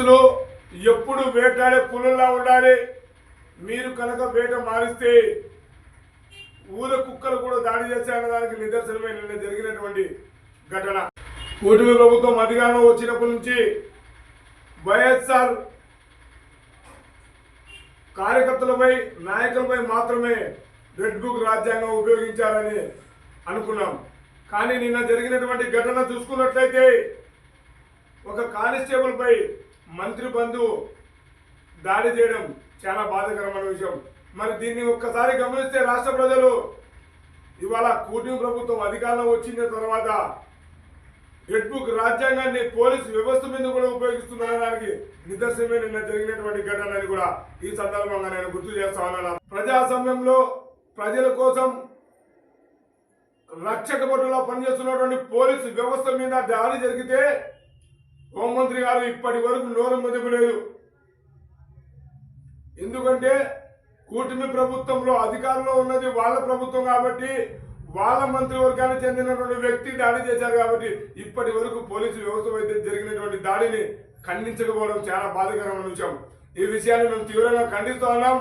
పోలీసులు ఎప్పుడు వేటాడే పులుల్లా ఉండాలి? మీరు కనుక వేట మారిస్తే ఊర కుక్కలు కూడా దాడి చేశాయన్న దానికి నిదర్శనమే నిన్న జరిగినటువంటి ఘటన. కూటమి ప్రభుత్వం అధికారంలో వచ్చినప్పటి నుంచి వైఎస్ఆర్ కార్యకర్తలపై నాయకులపై మాత్రమే రెడ్ బుక్ రాజ్యాంగం ఉపయోగించాలని అనుకున్నాం. కానీ నిన్న జరిగినటువంటి ఘటన చూసుకున్నట్లయితే ఒక కానిస్టేబుల్ పై మంత్రి బంధు దాడి చేయడం చాలా బాధాకరమైన విషయం. మరి దీన్ని ఒక్కసారి గమనిస్తే రాష్ట్ర ప్రజలు ఇవాళ కూటమి ప్రభుత్వం అధికారంలో వచ్చిన తర్వాత రెడ్బుక్ రాజ్యాంగాన్ని పోలీసు వ్యవస్థ మీద కూడా ఉపయోగిస్తున్నారనడానికి నిదర్శనమే నిన్న జరిగినటువంటి ఘటనని కూడా ఈ సందర్భంగా నేను గుర్తు చేస్తా ఉన్నాను. ప్రజాస్వామ్యంలో ప్రజల కోసం రక్షక భటులా పనిచేస్తున్నటువంటి పోలీసు వ్యవస్థ మీద దాడి జరిగితే హోంమంత్రి గారు ఇప్పటి వరకు నోరు మెదపలేదు ఎందుకంటే కూటమి ప్రభుత్వంలో అధికారంలో ఉన్నది వాళ్ళ ప్రభుత్వం కాబట్టి వాళ్ళ మంత్రివర్గానికి చెందినటువంటి వ్యక్తి దాడి చేశారు కాబట్టి ఇప్పటి వరకు పోలీసు వ్యవస్థ అయితే జరిగినటువంటి దాడిని ఖండించకపోవడం చాలా బాధాకరమైన విషయం. ఈ విషయాన్ని మేము తీవ్రంగా ఖండిస్తూ ఉన్నాం.